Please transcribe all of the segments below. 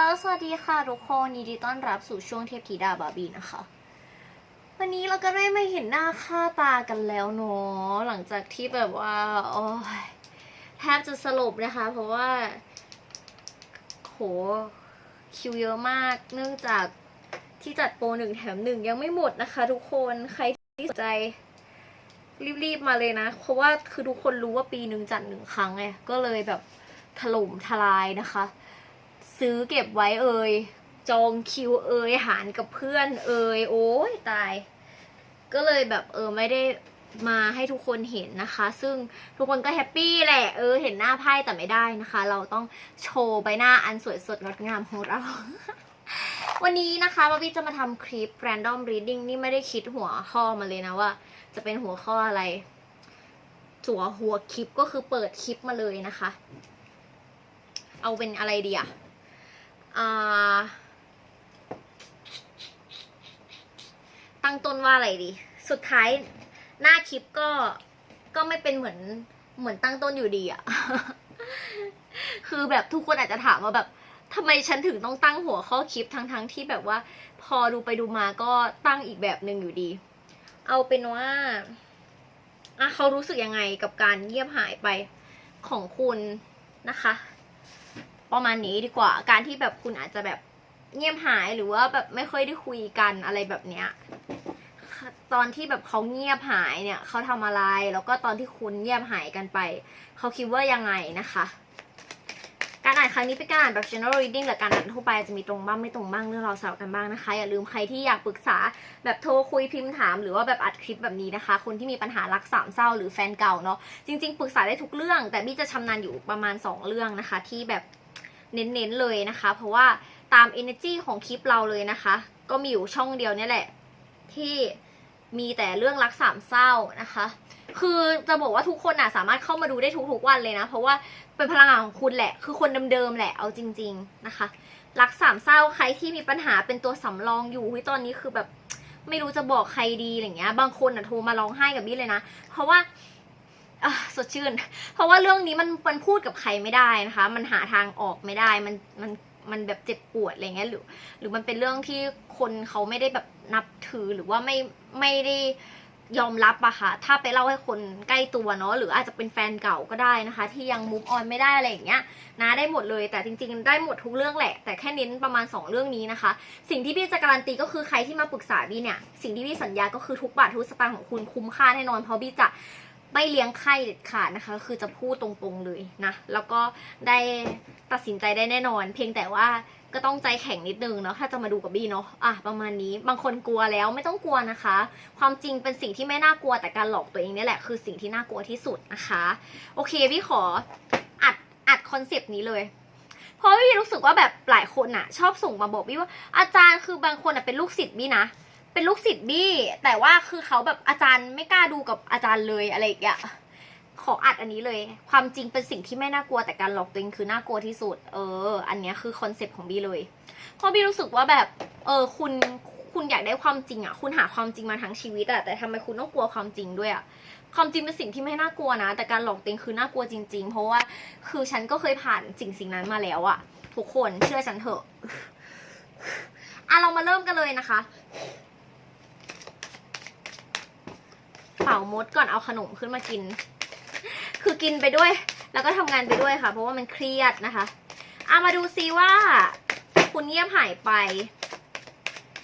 สวัสดีค่ะทุกคนยินดีต้อนรับสู่ช่วงเทพธิดาบาร์บี้นะคะ วันนี้เราก็ได้ไม่เห็นหน้าค่าตากันแล้วเนาะหลังจากที่แบบว่าโอ้ยแทบจะสลบนะคะ เพราะว่าโหคิวเยอะมาก เนื่องจากที่จัดโปรหนึ่งแถมหนึ่งยังไม่หมดนะคะ ทุกคนใครที่สนใจรีบๆมาเลยนะ เพราะว่าคือทุกคนรู้ว่าปีหนึ่งจัดหนึ่งครั้งไงก็เลยแบบถล่มทลายนะคะ ซื้อเก็บไว้เอ่ยจองคิวเอ่ยหารกับเพื่อนเอ่ยโอ้ยตาย ก็เลยแบบเออไม่ได้มาให้ทุกคนเห็นนะคะ ซึ่งทุกคนก็แฮปปี้แหละเออเห็นหน้าไพ่แต่ไม่ได้นะคะ เราต้องโชว์ใบหน้าอันสวยสดงดงามของเรา วันนี้นะคะบาบี้จะมาทำคลิป random reading นี่ไม่ได้คิดหัวข้อมาเลยนะว่า จะเป็นหัวข้ออะไรจัวหัวคลิปก็คือเปิดคลิปมาเลยนะคะ เอาเป็นอะไรดีอะ ตั้งต้นว่าอะไรดี สุดท้ายหน้าคลิปก็ก็ไม่เป็นเหมือนเหมือนตั้งต้นอยู่ดีอะคือแบบทุกคนอาจจะถามว่าแบบทำไมฉันถึงต้องตั้งหัวข้อคลิปทั้งๆที่แบบว่า พอดูไปดูมาก็ตั้งอีกแบบหนึ่งอยู่ดี เอาเป็นว่าอะเขารู้สึกยังไงกับการเงียบหายไปของคุณนะคะ ประมาณนี้ดีกว่า การที่แบบคุณอาจจะแบบเงียบหายหรือว่าแบบไม่ค่อยได้คุยกันอะไรแบบเนี้ยตอนที่แบบเขาเงียบหายเนี่ยเขาทำอะไร แล้วก็ตอนที่คุณเงียบหายกันไป เขาคิดว่ายังไงนะคะ การอ่านครั้งนี้เป็นการอ่านแบบ general reading หรือการอ่านทั่วไปจะมีตรงบ้างไม่ตรงบ้างเรื่องเราวสลับกันบ้างนะคะ อย่าลืมใครที่อยากปรึกษาแบบโทรคุยพิมพ์ถาม หรือว่าแบบอัดคลิปแบบนี้นะคะ คนที่มีปัญหารักสามเศร้าหรือแฟนเก่าเนาะจริงๆปรึกษาได้ทุกเรื่อง แต่บี้จะชำนาญอยู่ประมาณ 2 เรื่องนะคะ ที่แบบ เน้นๆเลยนะคะ เพราะว่าตาม energy ของคลิปเราเลยนะคะ ก็มีอยู่ช่องเดียวนี่แหละ ที่มีแต่เรื่องรักสามเศร้านะคะ คือจะบอกว่าทุกคนอะสามารถเข้ามาดูได้ทุกๆวันเลยนะ เพราะว่าเป็นพลังงานของคุณแหละ คือคนเดิมๆแหละเอาจริง ๆนะคะ รักสามเศร้าใครที่มีปัญหาเป็นตัวสำรองอยู่เฮ้ยตอนนี้คือแบบไม่รู้จะบอกใครดีอะไรเงี้ย บางคนอะโทรมาร้องไห้กับบี้เลยนะ เพราะว่า สดชื่น เพราะว่าเรื่องนี้มันมันพูดกับใครไม่ได้นะคะ มันหาทางออกไม่ได้ มันมันมันแบบเจ็บปวดอะไรเงี้ยหรือ หรือมันเป็นเรื่องที่คนเขาไม่ได้แบบนับถือหรือว่าไม่ไม่ได้ยอมรับอะค่ะ ถ้าไปเล่าให้คนใกล้ตัวเนาะ หรืออาจจะเป็นแฟนเก่าก็ได้นะคะ ที่ยังมูฟออนไม่ได้อะไรอย่างเงี้ย นะ ได้หมดเลย แต่จริง ๆ ได้หมดทุกเรื่องแหละ แต่แค่เน้นประมาณ 2 เรื่องนี้นะคะ สิ่งที่พี่จะการันตีก็คือใครที่มาปรึกษาบี้เนี่ย สิ่งที่พี่สัญญาก็คือทุกบาททุกสตางค์ของคุณคุ้มค่าแน่นอน เพราะบี้จะ ไม่เลี้ยงไข้เด็ดขาดนะคะ คือจะพูดตรงๆเลยนะ แล้วก็ได้ตัดสินใจได้แน่นอน เพียงแต่ว่าก็ต้องใจแข็งนิดนึงเนาะถ้าจะมาดูกับบี้เนาะอะประมาณนี้บางคนกลัวแล้วไม่ต้องกลัวนะคะ ความจริงเป็นสิ่งที่ไม่น่ากลัวแต่การหลอกตัวเองนี่แหละคือสิ่งที่น่ากลัวที่สุดนะคะ โอเคพี่ขออัดอัดคอนเซปต์นี้เลยเพราะพี่รู้สึกว่าแบบหลายคนอะชอบส่งมาบอกบี้ว่าอาจารย์คือบางคนอะเป็นลูกศิษย์บี้นะ เป็นลูกศิษย์บี้แต่ว่าคือเขาแบบอาจารย์ไม่กล้าดูกับอาจารย์เลยอะไรอย่างเงี้ยขออัดอันนี้เลย ความจริงเป็นสิ่งที่ไม่น่ากลัวแต่การหลอกตัวเองคือน่ากลัวที่สุด เออ อันเนี้ยคือคอนเซปต์ของบี้เลยเพราะบี้รู้สึกว่าแบบ เออ คุณคุณอยากได้ความจริงอะคุณหาความจริงมาทั้งชีวิตอะแต่ทำไมคุณต้องกลัวความจริงด้วยอะความจริงเป็นสิ่งที่ไม่น่ากลัวนะ แต่การหลอกตัวเองคือน่ากลัวจริง ๆ เพราะว่า คือฉันก็เคยผ่านสิ่งสิ่งนั้นมาแล้วอะทุกคนเชื่อฉันเถอะอะเรามาเริ่มกันเลยนะคะ เป่ามดก่อนเอาขนมขึ้นมากิน คือกินไปด้วย แล้วก็ทำงานไปด้วยค่ะ เพราะว่ามันเครียดนะคะเอามาดูซิว่า คุณเงียบหายไป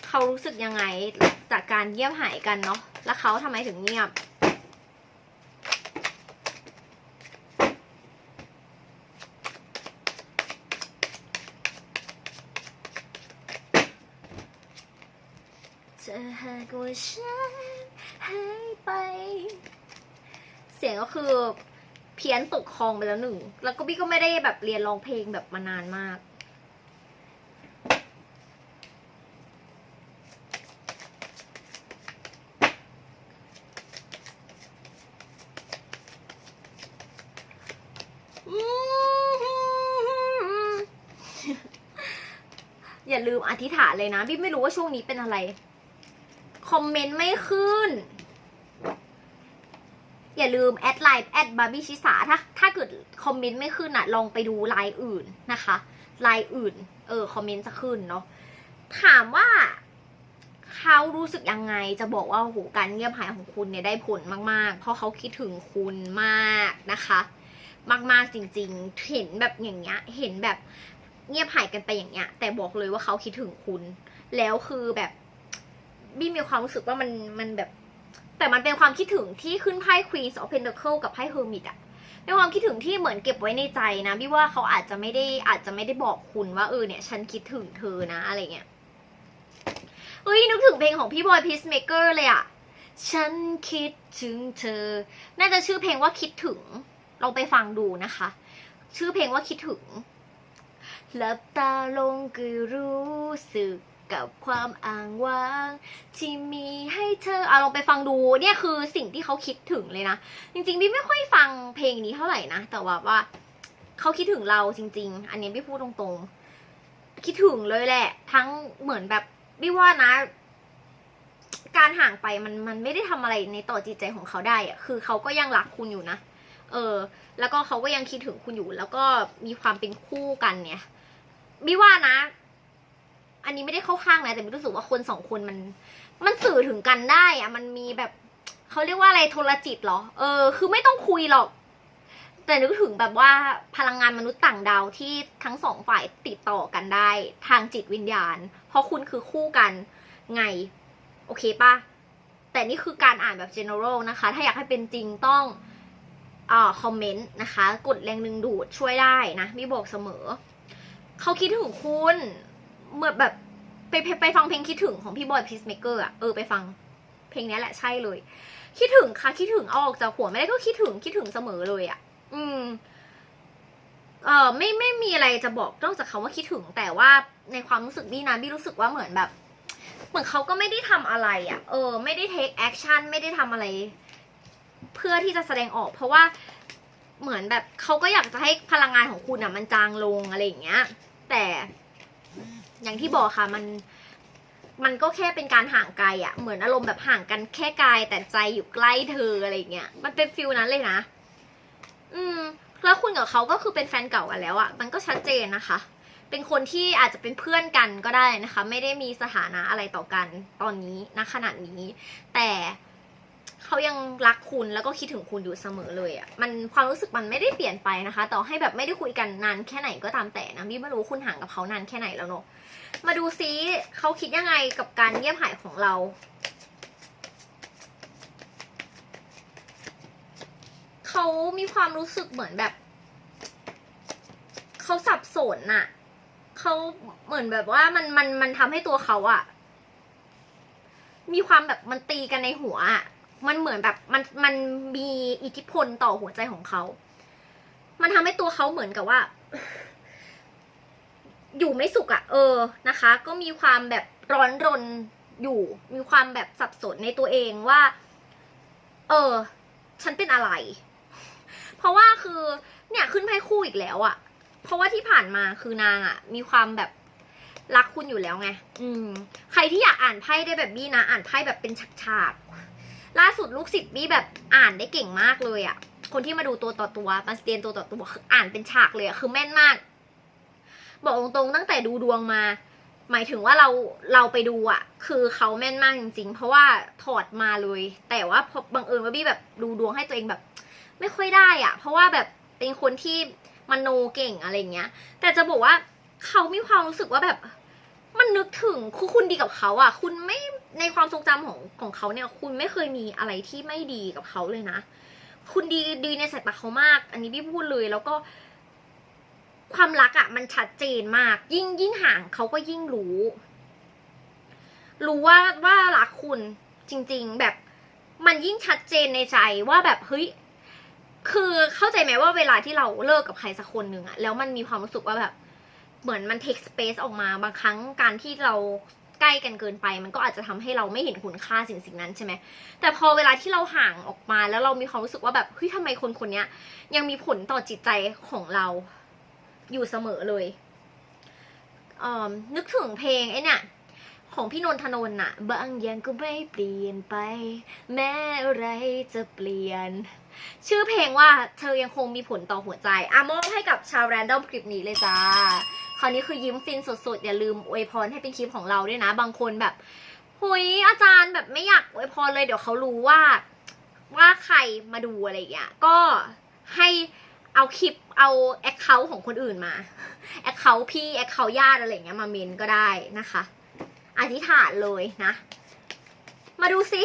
เขารู้สึกยังไงจากการเงียบหายกันเนาะแล้วเขาทำไมถึงเงียบจะหากว่าฉันหายไป เสียงก็คือเพี้ยนตกคลองไปแล้วหนึ่ง แล้วก็บี้ก็ไม่ได้แบบเรียนร้องเพลงแบบมานานมากอย่าลืมอธิษฐานเลยนะบี้ไม่รู้ว่าช่วงนี้เป็นอะไร คอมเมนต์ไม่ขึ้น อย่าลืมแอดไลน์แอดบาร์บี้ชิสาถ้าถ้าเกิดคอมเมนต์ไม่ขึ้นอะลองไปดูไลน์อื่นนะคะไลายอื่น เออคอมเมนต์จะขึ้นเนาะถามว่าเขารู้สึกยังไงจะบอกว่าโอ้โหการเงียบหายของคุณเนี่ยได้ผลมาก ๆ เพราะเขาคิดถึงคุณมากนะคะ มากๆจริง ๆ เห็นแบบอย่างเงี้ยเห็นแบบเงียบหายกันไปอย่างเงี้ย แต่บอกเลยว่าเขาคิดถึงคุณ แล้วคือแบบบี้มีความรู้สึกว่ามันมันแบบ แต่มันเป็นความคิดถึงที่ขึ้นไพ่ Queen of Pentacle กับไพ่ Hermit อะเป็นความคิดถึงที่เหมือนเก็บไว้ในใจนะบี้ว่าเขาอาจจะไม่ได้อาจจะไม่ได้บอกคุณว่าเออเนี่ย ฉันคิดถึงเธอนะอะไรเงี้ยเฮ้ยนึกถึงเพลงของพี่บอยพีซเมเกอร์เลยอะฉันคิดถึงเธอ น่าจะชื่อเพลงว่าคิดถึงลองไปฟังดูนะคะ ชื่อเพลงว่าคิดถึงหลับตาลงก็รู้สึก กับความอ่างว้าง ที่มีให้เธอเอาลองไปฟังดูเนี่ยคือสิ่งที่เขาคิดถึงเลยนะ จริงๆพี่ไม่ค่อยฟังเพลงนี้เท่าไหร่นะ แต่ว่าว่าเขาคิดถึงเราจริง ๆ อันนี้พี่พูดตรงๆ คิดถึงเลยแหละ ทั้งเหมือนแบบพี่ว่านะ การห่างไปมันมันไม่ได้ทำอะไรในต่อจิตใจของเขาได้อะคือเขาก็ยังรักคุณอยู่นะเออ แล้วก็เขาก็ยังคิดถึงคุณอยู่ แล้วก็มีความเป็นคู่กันเนี่ยบี้ว่านะ อันนี้ไม่ได้เข้าข้างนะแต่บี้รู้สึกว่าคนสองคนมัน มันสื่อถึงกันได้อะมันมีแบบเขาเรียกว่าอะไรโทรจิตเหรอ เออ คือไม่ต้องคุยหรอก แต่นึกถึงแบบว่าพลังงานมนุษย์ต่างดาวที่ทั้งสองฝ่ายติดต่อกันได้ ทางจิตวิญญาณ เพราะคุณคือคู่กันไง โอเคปะแต่นี่คือการอ่านแบบ general นะคะ ถ้าอยากให้เป็นจริงต้องอ่าคอมเมนต์นะคะ กดแรงดึงดูดช่วยได้นะ มีบอกเสมอ เขาคิดถึงคุณ เหมือนแบบไปไปไปฟังเพลงคิดถึงของพี่บอยพีซเมเกอร์อะเออไปฟังเพลงนี้แหละใช่เลย คิดถึงค่ะคิดถึงเอาออกจากหัวไม่ได้ก็คิดถึงคิดถึงเสมอเลยอะอืมเออไม่ไม่มีอะไรจะบอกนอกจากคำว่าคิดถึงแต่ว่าในความรู้สึกบี้นะบี้รู้สึกว่าเหมือนแบบ เหมือนเขาก็ไม่ได้ทำอะไรอะ่ะ เออ ไม่ได้ take action ไม่ได้ทำอะไร เพื่อที่จะแสดงออก เพราะว่าเหมือนแบบเขาก็อยากจะให้พลังงานของคุณอะ มันจางลงอะไรอย่างเงี้ย แต่ อย่างที่บอกค่ะมันมันก็แค่เป็นการห่างไกลอะ่ะเหมือนอารมณ์แบบห่างกันแค่กายแต่ใจอยู่ใกล้เธออะไรเงี้ย มันเป็นฟิลนั้นเลยนะ อืม แล้วคุณกับเขาก็คือเป็นแฟนเก่ากันแล้วอะ่ะมันก็ชัดเจนนะคะ เป็นคนที่อาจจะเป็นเพื่อนกันก็ได้นะคะ ไม่ได้มีสถานะอะไรต่อกันตอนนี้ณขณะนี้ แต่ เขายังรักคุณแล้วก็คิดถึงคุณอยู่เสมอเลยอะ่ะมันความรู้สึกมันไม่ได้เปลี่ยนไปนะคะ ต่อให้แบบไม่ได้คุยกันนานแค่ไหนก็ตามแต่นะพี่ไม่รู้คุณห่างกับเขานานแค่ไหนแล้วเนอะมาดูซิเขาคิดยังไงกับการเงียบหายของเราเขามีความรู้สึกเหมือนแบบเขาสับสนน่ะเขาเหมือนแบบว่ามันมันมันทำให้ตัวเขาอะมีความแบบมันตีกันในหัวอะ มันเหมือนแบบมันมันมีอิทธิพลต่อหัวใจของเขา มันทำให้ตัวเขาเหมือนกับว่า อยู่ไม่สุขอะเออนะคะ ก็มีความแบบร้อนรนอยู่ มีความแบบสับสนในตัวเองว่า เออ ฉันเป็นอะไร เพราะว่าคือ เนี่ยขึ้นไพ่คู่อีกแล้วอะเพราะว่าที่ผ่านมาคือนางอะมีความแบบรักคุณอยู่แล้วไง อืม ใครที่อยากอ่านไพ่ได้แบบบี้นะ อ่านไพ่แบบเป็นฉากๆ ล่าสุดลูกศิษย์บี้แบบอ่านได้เก่งมากเลยอะคนที่มาดูตัวต่อตัวมาเรียนตัวต่อตัวคืออ่านเป็นฉากเลยอะคือแม่นมาก บอกตรงๆตั้งแต่ดูดวงมา หมายถึงว่าเราเราไปดูอะคือเขาแม่นมากจริง ๆ เพราะว่าถอดมาเลย แต่ว่าพอบังเอิญว่าบี้แบบดูดวงให้ตัวเองแบบ ไม่ค่อยได้อะเพราะว่าแบบเป็นคนที่มโนเก่งอะไรเงี้ย แต่จะบอกว่าเขามีความรู้สึกว่าแบบ มันนึกถึงคือคุณดีกับเขาอะ คุณไม่ในความทรงจำของของเขาเนี่ย คุณไม่เคยมีอะไรที่ไม่ดีกับเขาเลยนะ คุณดีดีในสายตาเขามาก อันนี้พี่พูดเลยแล้วก็ ความรักอะ มันชัดเจนมาก ยิ่งยิ่งห่างเขาก็ยิ่งรู้ รู้ว่าว่ารักคุณจริง ๆ แบบมันยิ่งชัดเจนในใจว่าแบบเฮ้ยคือเข้าใจไหมว่าเวลาที่เราเลิกกับใครสักคนหนึ่งอะแล้วมันมีความรู้สึกว่าแบบ เหมือนมัน take space ออกมาบางครั้งการที่เราใกล้กันเกินไป มันก็อาจจะทำให้เราไม่เห็นคุณค่าสิ่งสิ่งนั้นใช่ไหมแต่พอเวลาที่เราห่างออกมาแล้วเรามีความรู้สึกว่าแบบเฮ้ยทำไมคนคนนี้ยังมีผลต่อจิตใจของเราอยู่เสมอเลยเอ่อนึกถึงเพลงไอ้เนี่ยของพี่นนทนนท์น่ะบางอย่างก็ไม่เปลี่ยนไป แม้อะไรจะเปลี่ยน ชื่อเพลงว่าเธอยังคงมีผลต่อหัวใจอะมอบให้กับชาวแรนดอมคลิปนี้เลยจ้า คราวนี้คือยิ้มฟินสุดๆ อย่าลืมอวยพรให้เป็นคลิปของเราด้วยนะ บางคนแบบหุยอาจารย์แบบไม่อยากอวยพรเลยเดี๋ยวเขารู้ว่า ว่าใครมาดูอะไรอย่างเงี้ยก็ให้เอาคลิปเอาแอคเคาท์ของคนอื่นมาแอคเคาท์พี่แอคเคาท์ญาติอะไรอย่างเงี้ยมาเมนก็ได้นะคะ อธิษฐานเลยนะ มาดูสิ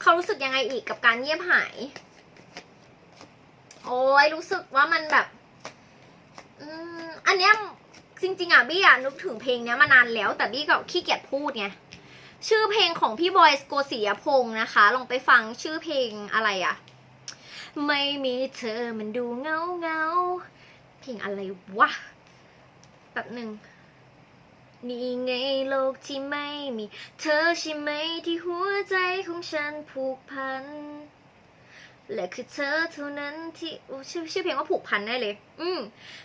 เขารู้สึกยังไงอีกกับการเงียบหาย โอ้ยรู้สึกว่ามันแบบ มอันเนี้ยจริง ๆอะบี้อะนึกถึงเพลงเนี้ยมานานแล้ว แต่บี้ก็ขี้เกียจพูดไงชื่อเพลงของพี่บอยสโกศิยพงษ์นะคะ ลองไปฟังชื่อเพลงอะไรอะ ไม่มีเธอมันดูเงาเงาเพลงอะไรวะแบบหนึ่งนี่ไงโลกที่ไม่มี เธอใช่ไหมที่หัวใจของฉันผูกพัน และคือเธอเท่านั้นที่ชื่อชื่อเพลงว่าผูกพันได้เลย อืม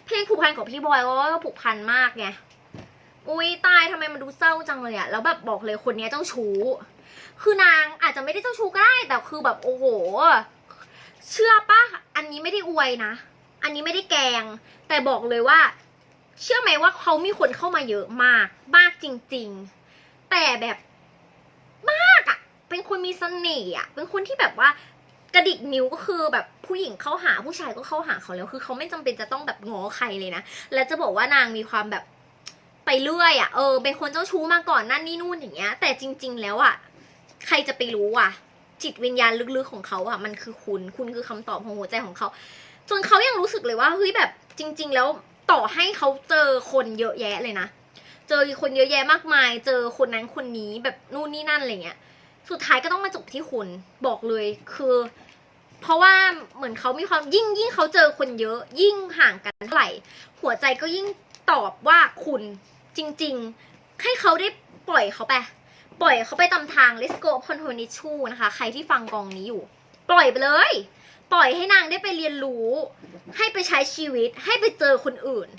เพลงผูกพันของพี่บอยก็ผูกพันมากไงอุ้ยตายทำไมมันดูเศร้าจังเลยอะแล้วแบบบอกเลยคนนี้เจ้าชู้ คือนางอาจจะไม่ได้เจ้าชู้ก็ได้ แต่คือแบบโอ้โห เชื่อปะอันนี้ไม่ได้อวยนะ อันนี้ไม่ได้แกง แต่บอกเลยว่า เชื่อไหมว่าเขามีคนเข้ามาเยอะมาก มากจริง ๆ แต่แบบมากอะเป็นคนมีเสน่ห์อะเป็นคนที่แบบว่า กระดิกนิ้วก็คือแบบผู้หญิงเข้าหาผู้ชายก็เข้าหาเขาแล้ว คือเขาไม่จำเป็นจะต้องแบบง้อใครเลยนะ และจะบอกว่านางมีความแบบไปเรื่อยอะ่ะเออเป็นคนเจ้าชู้มาก่อนนั่นนี่นู่นอย่างเงี้ย แต่จริง ๆ แล้วอะ่ะใครจะไปรู้อะ จิตวิญญาณลึกๆของเขาอะ่ะมันคือคุณคุณคือคำตอบของหัวใจของเขาจนเขายังรู้สึกเลยว่าเฮ้ยแบบจริง ๆ แล้วต่อให้เขาเจอคนเยอะแยะเลยนะเจอคนเยอะแยะมากมาย เจอคนนั้นคนนี้แบบนู่นนี่นั่นอะไรเงี้ย สุดท้ายก็ต้องมาจบที่คุณบอกเลยคือ เพราะว่าเหมือนเขามีความยิ่งยิ่งเขาเจอคนเยอะ ยิ่งห่างกันเท่าไหร่ หัวใจก็ยิ่งตอบว่าคุณจริง ๆ ให้เขาได้ปล่อยเขาไป ปล่อยเขาไปตามทาง let's go upon h o n i c h u นะคะ ใครที่ฟังกองนี้อยู่ ปล่อยไปเลย ปล่อยให้นางได้ไปเรียนรู้ ให้ไปใช้ชีวิต ให้ไปเจอคนอื่น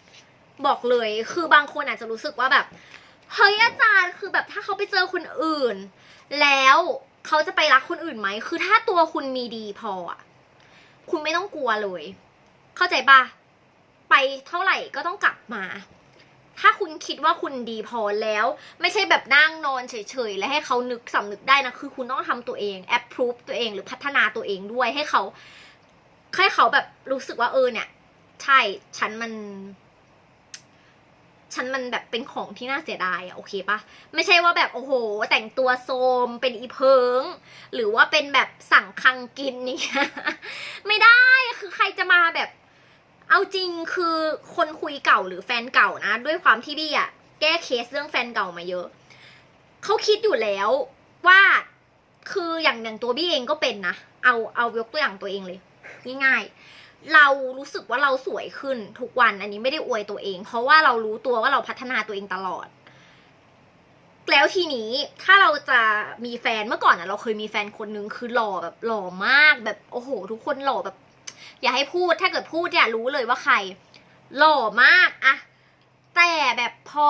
บอกเลย คือบางคนอาจจะรู้สึกว่าแบบ เฮ้ยอาจารย์คือแบบถ้าเขาไปเจอคนอื่น แล้วเขาจะไปรักคนอื่นไหม คือถ้าตัวคุณมีดีพออะคุณไม่ต้องกลัวเลย เข้าใจปะไปเท่าไหร่ก็ต้องกลับมา ถ้าคุณคิดว่าคุณดีพอแล้ว ไม่ใช่แบบนั่งนอนเฉยๆ และให้เขานึกสำนึกได้นะ คือคุณต้องทำตัวเองแอปพรูฟตัวเองหรือพัฒนาตัวเองด้วยให้เขาให้เขาแบบรู้สึกว่าเออเนี่ย ใช่ ฉันมัน ฉันมันแบบเป็นของที่น่าเสียดายอะโอเคปะไม่ใช่ว่าแบบโอ้โห แต่งตัวโซมเป็นอีเพิง หรือว่าเป็นแบบสั่งคังกินนี่ไม่ได้คือใครจะมาแบบ เอาจริงคือคนคุยเก่าหรือแฟนเก่านะ ด้วยความที่บี้อะแก้เคสเรื่องแฟนเก่ามาเยอะเขาคิดอยู่แล้วว่าคืออย่างอย่างตัวบี้เองก็เป็นนะเอาเอายกตัวอย่างตัวเองเลย ง่ายๆ เรารู้สึกว่าเราสวยขึ้นทุกวันอันนี้ไม่ได้อวยตัวเอง เพราะว่าเรารู้ตัวว่าเราพัฒนาตัวเองตลอด แล้วทีนี้ถ้าเราจะมีแฟนเมื่อก่อนอะเราเคยมีแฟนคนนึงคือหล่อแบบหล่อมากแบบโอ้โห ทุกคนหล่อแบบ อย่าให้พูดถ้าเกิดพูดเนี่ยรู้เลยว่าใคร หล่อมากอะแต่แบบพอ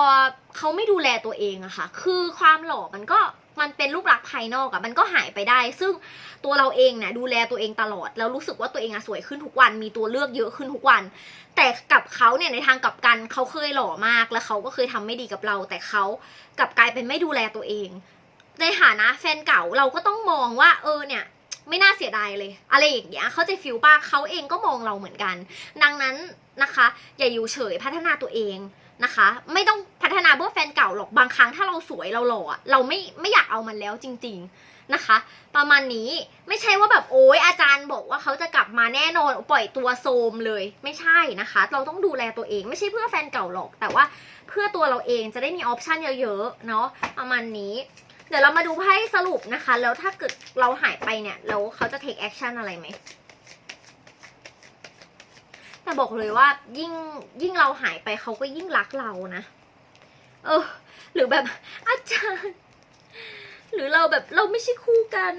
เขาไม่ดูแลตัวเองอะค่ะ คือความหล่อมันก็ มันเป็นรูปลักษณ์ภายนอกอะมันก็หายไปได้ ซึ่งตัวเราเองเนี่ยดูแลตัวเองตลอด แล้วรู้สึกว่าตัวเองอะสวยขึ้นทุกวัน มีตัวเลือกเยอะขึ้นทุกวัน แต่กับเขาเนี่ยในทางกลับกันเขาเคยหล่อมาก แล้วเขาก็เคยทำไม่ดีกับเรา แต่เขากลับกลายเป็นไม่ดูแลตัวเอง ในฐานะแฟนเก่าเราก็ต้องมองว่า เออเนี่ยไม่น่าเสียดายเลย อะไรอย่างเงี้ยเขาจะฟิลป้าเขาเองก็มองเราเหมือนกัน ดังนั้นนะคะ อย่าอยู่เฉยพัฒนาตัวเอง นะคะ ไม่ต้องพัฒนาเพื่อแฟนเก่าหรอกบางครั้งถ้าเราสวยเราหล่อเราไม่ไม่อยากเอามันแล้วจริง ๆนะคะ ประมาณนี้ไม่ใช่ว่าแบบโอ้ยอาจารย์บอกว่าเขาจะกลับมาแน่นอนปล่อยตัวโซมเลย ไม่ใช่นะคะ เราต้องดูแลตัวเองไม่ใช่เพื่อแฟนเก่าหรอก แต่ว่าเพื่อตัวเราเองจะได้มีออปชันเยอะๆเนาะประมาณนี้เดี๋ยวเรามาดูไพ่สรุปนะคะ แล้วถ้าเกิดเราหายไปเนี่ยแล้วเขาจะ take action อะไรไหม แต่บอกเลยว่ายิ่งยิ่งเราหายไปเขาก็ยิ่งรักเรานะ เออ หรือแบบอาจารย์ หรือเราแบบเราไม่ใช่คู่กัน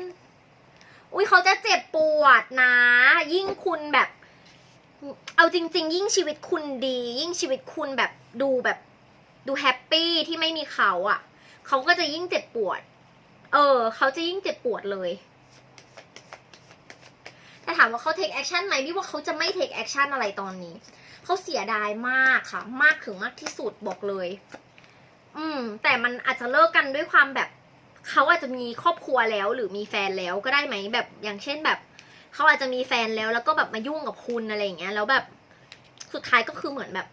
อุ้ยเขาจะเจ็บปวดนะ ยิ่งคุณแบบ เอาจริง ๆ ยิ่งชีวิตคุณดี ยิ่งชีวิตคุณแบบดูแบบดูแฮปปี้ที่ไม่มีเขาอะ่ะ เขาก็จะยิ่งเจ็บปวด เออ เขาจะยิ่งเจ็บปวดเลย ถามว่าเขา take action ไหมพี่ว่าเขาจะไม่ take action อะไรตอนนี้ เขาเสียดายมากค่ะ มากถึงมากที่สุดบอกเลย อืม แต่มันอาจจะเลิกกันด้วยความแบบเขาอาจจะมีครอบครัวแล้ว หรือมีแฟนแล้วก็ได้ไหมแบบอย่างเช่นแบบเขาอาจจะมีแฟนแล้วแล้วก็แบบมายุ่งกับคุณอะไรอย่างเงี้ยแล้วแบบสุดท้ายก็คือเหมือนแบบ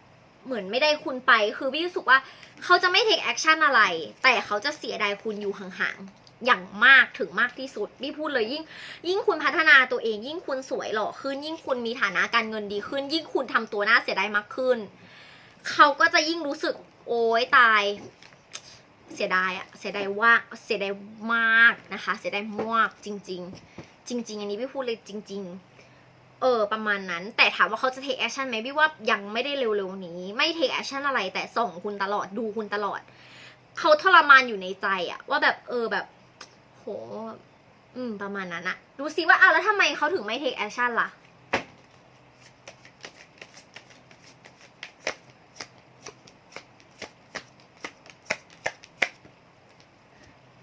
เหมือนไม่ได้คุณไป คือพี่รู้สึกว่าเขาจะไม่ take action อะไร แต่เขาจะเสียดายคุณอยู่ห่างๆ อย่างมากถึงมากที่สุดพี่พูดเลยยิ่ง ยิ่งคุณพัฒนาตัวเอง ยิ่งคุณสวยหล่อขึ้น ยิ่งคุณมีฐานะการเงินดีขึ้น ยิ่งคุณทำตัวน่าเสียดายมากขึ้น เขาก็จะยิ่งรู้สึก โอ๊ยตาย เสียดายอะเสียดายว่าเสียดายมากนะคะ เสียดายมากจริง ๆ จริง ๆ อันนี้พี่พูดเลยจริง ๆเออประมาณนั้นแต่ถามว่าเขาจะ take action ไหมพี่ว่ายังไม่ได้เร็วๆนี้ ไม่ take action อะไรแต่ส่องคุณตลอดดูคุณตลอด เขาทรมานอยู่ในใจอะว่าแบบเออแบบ อืม ประมาณนั้นอะดูซิว่าอ้าแล้วทำไมเขาถึงไม่ take action ล่ะ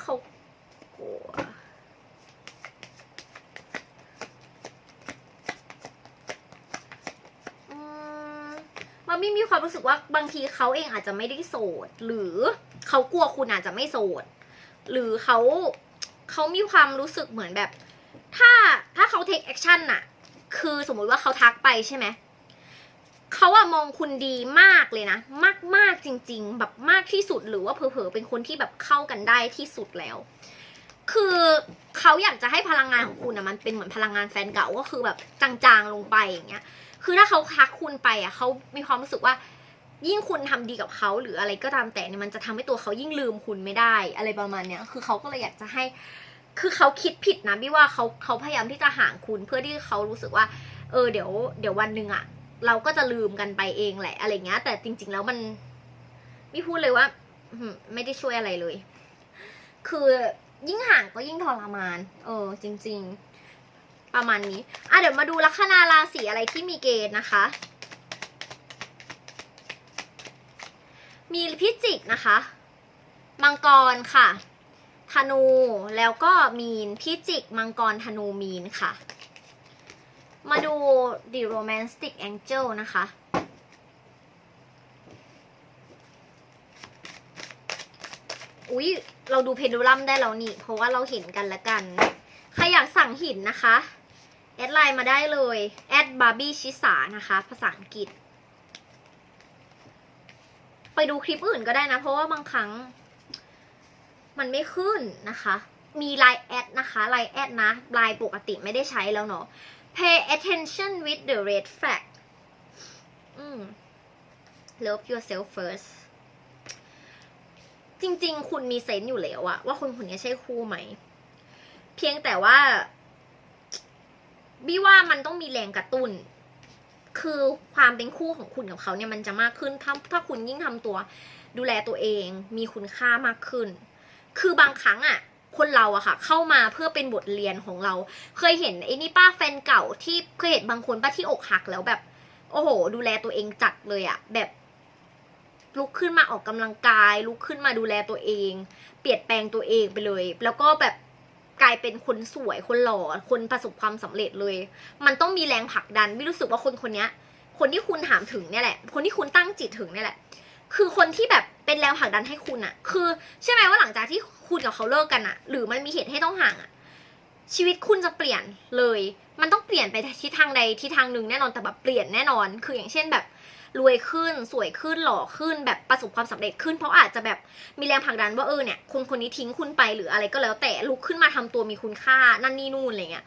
เขากลัว อืม มันไม่มีความรู้สึกว่าบางทีเขาเองอาจจะไม่ได้โสด หรือเขากลัวคุณอาจจะไม่โสด หรือเขา เขามีความรู้สึกเหมือนแบบ ถ้าถ้าเขา take action น่ะ คือสมมุติว่าเขาทักไปใช่ไหมเขาอะมองคุณดีมากเลยนะ มากมากจริง ๆ แบบมากที่สุดหรือว่าเผลอๆเป็นคนที่แบบเข้ากันได้ที่สุดแล้ว คือเขาอยากจะให้พลังงานของคุณอะมันเป็นเหมือนพลังงานแฟนเก่าก็คือแบบจางๆลงไปอย่างเงี้ย คือถ้าเขาทักคุณไปอะเขามีความรู้สึกว่า ยิ่งคุณทำดีกับเขาหรืออะไรก็ตามแต่เนี่ยมันจะทำให้ตัวเขายิ่งลืมคุณไม่ได้ อะไรประมาณเนี้ย คือเขาก็เลยอยากจะให้ คือเขาคิดผิดนะพี่ว่าเขาเขาพยายามที่จะห่างคุณเพื่อที่เขารู้สึกว่า เออเดี๋ยว เดี๋ยววันหนึ่งอะเราก็จะลืมกันไปเองแหละอะไรเงี้ย แต่จริง ๆ แล้วมันไม่พูดเลยว่าไม่ได้ช่วยอะไรเลย คือยิ่งห่างก็ยิ่งทรมาน เออ จริง ๆ ประมาณนี้ อะเดี๋ยวมาดูลัคนาราศีอะไรที่มีเกณฑ์นะคะ มีพิจิกนะคะ มังกรค่ะ นูแล้วก็มีนพิจิกมังกรธนูมีนค่ะ มาดู The Romantic Angel นะคะ อุ๊ย เราดูเพนดูลัมได้แล้วนี่ เพราะว่าเราเห็นกันแล้วกัน ใครอยากสั่งหินนะคะ แอดไลน์มาได้เลยแอดบาร์บี้ชิสานะคะ ภาษาอังกฤษ ไปดูคลิปอื่นก็ได้นะ เพราะว่าบางครั้ง มันไม่ขึ้นนะคะ มีไลน์แอดนะคะไลน์แอดนะไลน์ปกติไม่ได้ใช้แล้วเนาะ pay attention with the red flag อืม love yourself first จริง ๆ คุณมีเซนส์อยู่แล้วอะว่าคนคนนี้ใช่คู่ไหม เพียงแต่ว่าบี้ว่ามันต้องมีแรงกระตุ้น คือความเป็นคู่ของคุณกับเขาเนี่ยมันจะมากขึ้น ถ้าถ้าคุณยิ่งทำตัว ดูแลตัวเอง มีคุณค่ามากขึ้น คือบางครั้งอะคนเราอะค่ะ เข้ามาเพื่อเป็นบทเรียนของเรา เคยเห็นไอ้นี่ป้าแฟนเก่าที่เคยเห็นบางคนป้าที่อกหักแล้วแบบ โอ้โห ดูแลตัวเองจัดเลยอะแบบลุกขึ้นมาออกกำลังกาย ลุกขึ้นมาดูแลตัวเอง เปลี่ยนแปลงตัวเองไปเลย แล้วก็แบบกลายเป็นคนสวยคนหล่อคนประสบความสำเร็จเลย มันต้องมีแรงผลักดันไม่รู้สึกว่าคนคนนี้คนที่คุณถามถึงเนี่ยแหละ คนที่คุณตั้งจิตถึงเนี่ยแหละ คือคนที่แบบ เป็นแรงผลักดันให้คุณอะคือใช่ไหมว่าหลังจากที่คุณกับเขาเลิกกันอะหรือมันมีเหตุให้ต้องห่างอะชีวิตคุณจะเปลี่ยนเลย มันต้องเปลี่ยนไปทิศทางใดทิศทางหนึ่งแน่นอนแต่แบบเปลี่ยนแน่นอน คืออย่างเช่นแบบรวยขึ้นสวยขึ้นหล่อขึ้นแบบประสบความสำเร็จขึ้น เพราะอาจจะแบบมีแรงผลักดันว่าเออเนี่ยคนคนนี้ทิ้งคุณไปหรืออะไรก็แล้วแต่ลุกขึ้นมาทำตัวมีคุณค่านั่นนี่นู่นอะไรเงี้ย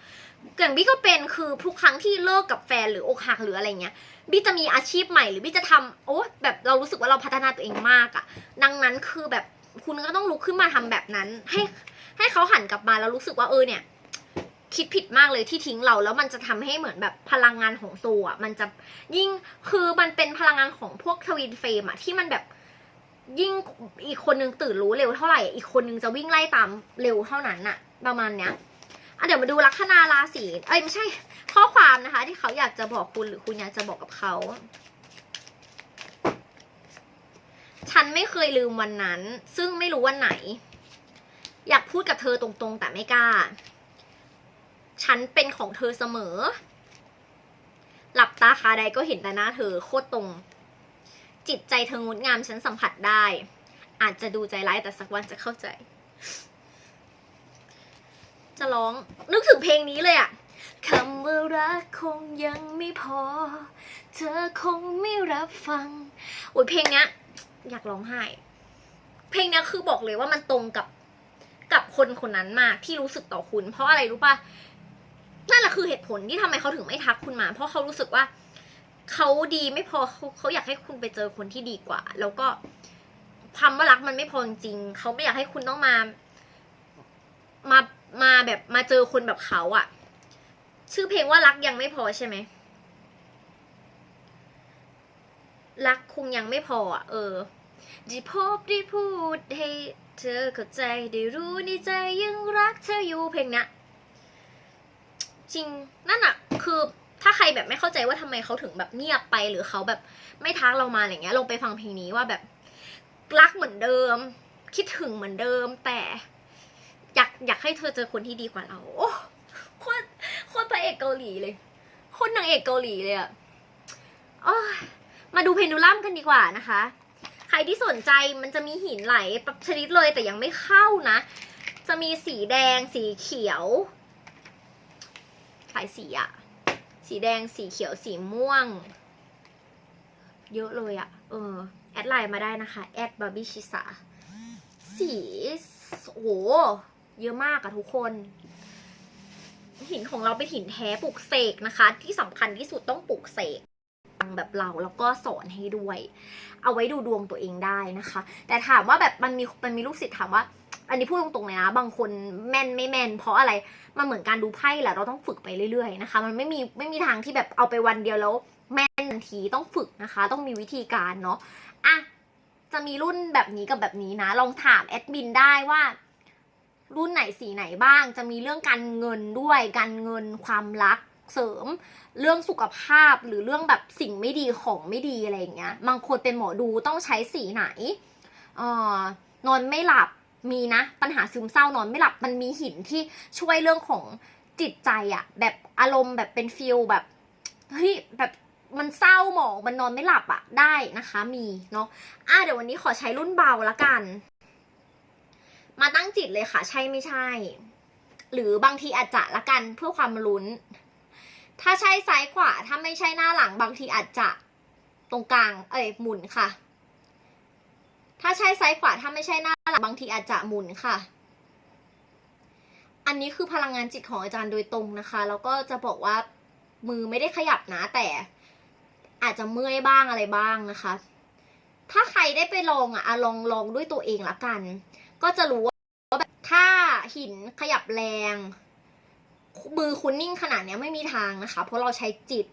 อย่างบี้ก็เป็นคือทุกครั้งที่เลิกกับแฟนหรืออกหักหรืออะไรเงี้ยบี้จะมีอาชีพใหม่หรือบี้จะทำโอ้แบบเรารู้สึกว่าเราพัฒนาตัวเองมากอะดังนั้นคือแบบคุณก็ต้องลุกขึ้นมาทำแบบนั้น ให้ให้เขาหันกลับมาแล้วรู้สึกว่าเออเนี่ย คิดผิดมากเลยที่ทิ้งเรา แล้วมันจะทำให้เหมือนแบบพลังงานของโซอะมันจะยิ่งคือมันเป็นพลังงานของพวกทวินเฟมอะที่มันแบบยิ่งอีกคนนึงตื่นรู้เร็วเท่าไหร่อีกคนนึงจะวิ่งไล่ตามเร็วเท่านั้นอะประมาณเนี้ย อะเดี๋ยวมาดูลัคนาราศี เอ้ยไม่ใช่ ข้อความนะคะ ที่เขาอยากจะบอกคุณหรือคุณอยากจะบอกกับเขา ฉันไม่เคยลืมวันนั้น ซึ่งไม่รู้วันไหน อยากพูดกับเธอตรงๆ แต่ไม่กล้า ฉันเป็นของเธอเสมอ หลับตาคาใดก็เห็นแต่หน้าเธอโคตรตรง จิตใจเธองดงามฉันสัมผัสได้ อาจจะดูใจร้ายแต่สักวันจะเข้าใจ จะร้อง นึกถึงเพลงนี้เลยอะคำว่ารักคงยังไม่พอ เธอคงไม่รับฟัง โอ้ยเพลงเนี้ยอยากร้องไห้ เพลงเนี้ยคือบอกเลยว่ามันตรงกับกับคนคนนั้นมากที่รู้สึกต่อคุณ เพราะอะไรรู้ปะนั่นแหละคือเหตุผลที่ทำไมเขาถึงไม่ทักคุณมา เพราะเขารู้สึกว่าเขาดีไม่พอเขาเขาอยากให้คุณไปเจอคนที่ดีกว่า แล้วก็คำว่ารักมันไม่พอจริงเขาไม่อยากให้คุณต้องมา มา มาแบบมาเจอคนแบบเขาอะชื่อเพลงว่ารักยังไม่พอใช่ไหมรักคงยังไม่พออะเออได้พบได้พูดให้เธอเข้าใจได้รู้ในใจยังรักเธออยู่เพลงเนี้ยจริงนั่นอะคือถ้าใครแบบไม่เข้าใจว่าทำไมเขาถึงแบบเงียบไปหรือเขาแบบไม่ทักเรามาอะไรเงี้ยลองไปฟังเพลงนี้ว่าแบบรักเหมือนเดิม คิดถึงเหมือนเดิมแต่ อยากอยากให้เธอเจอคนที่ดีกว่าเรา โอ้โคตรโคตรพระเอกเกาหลีเลยโคตรนางเอกเกาหลีเลยอะโอ้มาดูเพนดูลัมกันดีกว่านะคะ ใครที่สนใจมันจะมีหินไหลชนิดเลยแต่ยังไม่เข้านะ จะมีสีแดงสีเขียวหลายสีอะสีแดงสีเขียวสีม่วง เยอะเลยอะเออ แอดไลน์มาได้นะคะ แอดบาร์บี้ชิสาสีโอ้ เยอะมากอะทุกคน หินของเราเป็นหินแท้ปลูกเสกนะคะ ที่สำคัญที่สุดต้องปลูกเสกฟังแบบเราแล้วก็สอนให้ด้วย เอาไว้ดูดวงตัวเองได้นะคะ แต่ถามว่าแบบมันมีมันมีลูกศิษย์ถามว่า อันนี้พูดตรงๆเลยนะ บางคนแม่นไม่แม่น เพราะอะไรมันเหมือนการดูไพ่แหละเราต้องฝึกไปเรื่อยๆนะคะ มันไม่มีไม่มีทางที่แบบเอาไปวันเดียวแล้ว แม่นทันทีต้องฝึกนะคะ ต้องมีวิธีการเนาะอะจะมีรุ่นแบบนี้กับแบบนี้นะ ลองถามแอดมินได้ว่า รุ่นไหนสีไหนบ้าง จะมีเรื่องการเงินด้วยการเงินความรักเสริม เรื่องสุขภาพหรือเรื่องแบบสิ่งไม่ดีของไม่ดีอะไรอย่างเงี้ยบางคนเป็นหมอดูต้องใช้สีไหนอ่อนอนไม่หลับมีนะ ปัญหาซึมเศร้านอนไม่หลับมันมีหินที่ช่วยเรื่องของจิตใจอะแบบอารมณ์แบบเป็นฟิลแบบเฮ้ยแบบมันเศร้าหมองมันนอนไม่หลับอะได้นะคะ มีเนาะอะเดี๋ยววันนี้ขอใช้รุ่นเบาละกัน มาตั้งจิตเลยค่ะ ใช่ไม่ใช่ หรือบางทีอาจจะละกันเพื่อความลุ้น ถ้าใช่ซ้ายขวาถ้าไม่ใช่หน้าหลังบางทีอาจจะตรงกลาง เอ้ยหมุนค่ะ ถ้าใช่ซ้ายขวาถ้าไม่ใช่หน้าหลังบางทีอาจจะหมุนค่ะ อันนี้คือพลังงานจิตของอาจารย์โดยตรงนะคะ แล้วก็จะบอกว่ามือไม่ได้ขยับนะแต่อาจจะเมื่อยบ้างอะไรบ้างนะคะ ถ้าใครได้ไปลองอะอะลองลองด้วยตัวเองละกัน ก็จะรู้ว่าแบบถ้าหินขยับแรง มือคุณนิ่งขนาดนี้ไม่มีทางนะคะ เพราะเราใช้จิต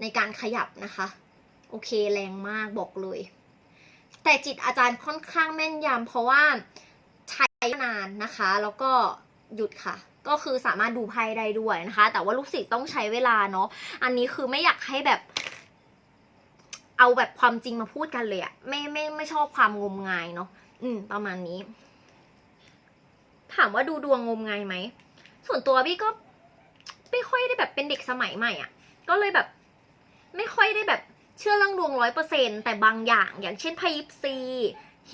ในการขยับนะคะ โอเคแรงมากบอกเลย แต่จิตอาจารย์ค่อนข้างแม่นยำเพราะว่าใช้นานนะคะ แล้วก็หยุดค่ะ ก็คือสามารถดูไพ่ได้ด้วยนะคะ แต่ว่าลูกศิษย์ต้องใช้เวลาเนาะอันนี้คือไม่อยากให้แบบเอาแบบความจริงมาพูดกันเลยอะไม่ไม่ไม่ชอบความงมงายเนาะ อืม ประมาณนี้ ถามว่าดูดวงงมงายไหม ส่วนตัวพี่ก็ไม่ค่อยได้แบบเป็นเด็กสมัยใหม่อะ ก็เลยแบบ ไม่ค่อยได้แบบเชื่อเรื่องดวงร้อยเปอร์เซ็นแต่บางอย่าง อย่างเช่นไพ่ยิปซี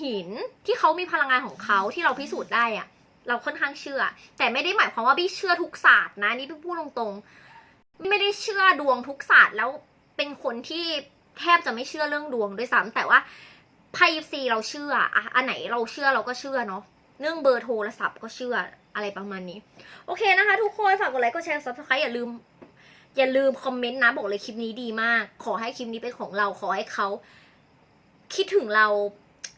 หินที่เขามีพลังงานของเขาที่เราพิสูจน์ได้อะ เราค่อนข้างเชื่อ แต่ไม่ได้หมายความว่าพี่เชื่อทุกศาสตร์นะนี่พี่พูดตรงๆไม่ได้เชื่อดวงทุกศาสตร์แล้วเป็นคนที่แทบจะไม่เชื่อเรื่องดวงด้วยซ้ำแต่ว่า ไพ่ยิปซีเราเชื่ออะอันไหนเราเชื่อเราก็เชื่อเนาะเรื่องเบอร์โทรศัพท์ก็เชื่ออะไรประมาณนี้ โอเคนะคะ ทุกคนฝากกดไลค์กดแชร์ซับสไครต์อย่าลืม อย่าลืมคอมเมนต์นะบอกเลยคลิปนี้ดีมาก ขอให้คลิปนี้เป็นของเราขอให้เขาคิดถึงเรา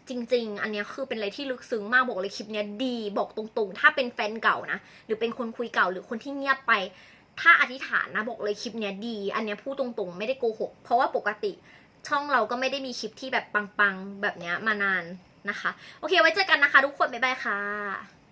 จริง ๆ อันเนี้ยคือเป็นอะไรที่ลึกซึ้งมากบอกเลยคลิปเนี้ยดีบอกตรงๆ ถ้าเป็นแฟนเก่านะ หรือเป็นคนคุยเก่าหรือคนที่เงียบไป ถ้าอธิษฐานนะบอกเลยคลิปเนี้ยดี อันเนี้ยพูดตรงๆ ไม่ได้โกหก เพราะว่าปกติ ช่องเราก็ไม่ได้มีคลิปที่แบบปังๆ แบบเนี้ยมานานนะคะ โอเคไว้เจอกันนะคะทุกคน บ๊ายบายค่ะ